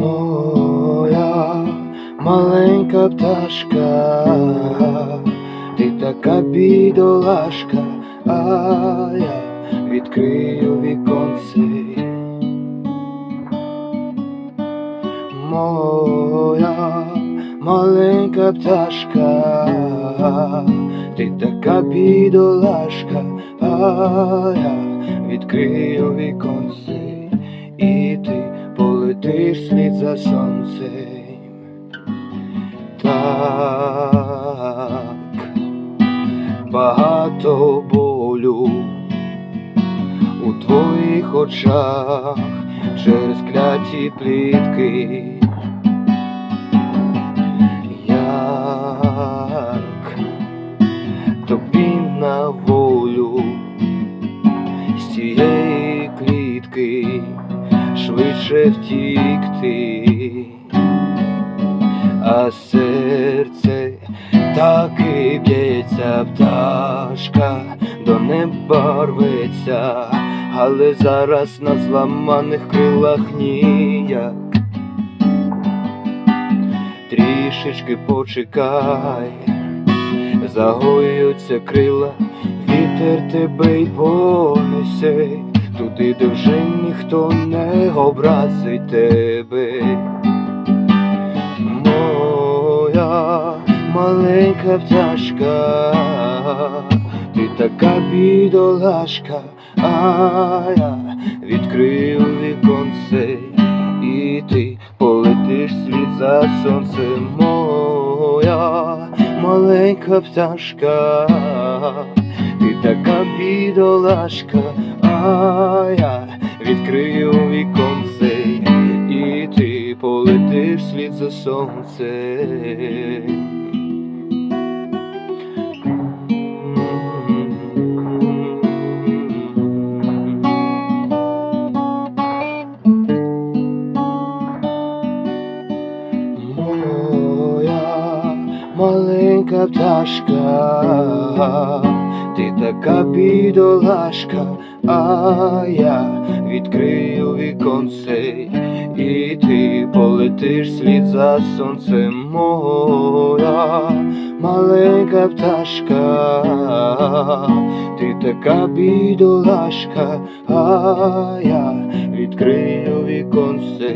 Моя маленька пташка, ти така бідолашка, а я відкрию віконце. Моя маленька пташка, ти така бідолашка, а я відкрию віконце, і ти полетиш слід за сонцем. Так багато болю у твоїх очах через кляті плітки. Швидше втікти, а серце так і б'ється пташка, до неба рветься, але зараз на зламаних крилах ніяк. Трішечки почекай, загоюються крила, вітер тебе й понесе, туди, де вже ніхто не образить тебе. Моя маленька пташка, ти така бідолашка, а я відкрию віконце, і ти полетиш слід за сонцем, моя маленька пташка, ти така бідолашка, я відкрию віконце, і ти полетиш слід за сонцем. Моя маленька пташка, ти така бідолашка, а я відкрию віконце, і ти полетиш слід за сонцем, моя маленька пташка, ти така бідолашка, а я відкрию віконце,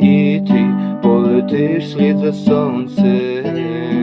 і ти полетиш слід за сонцем.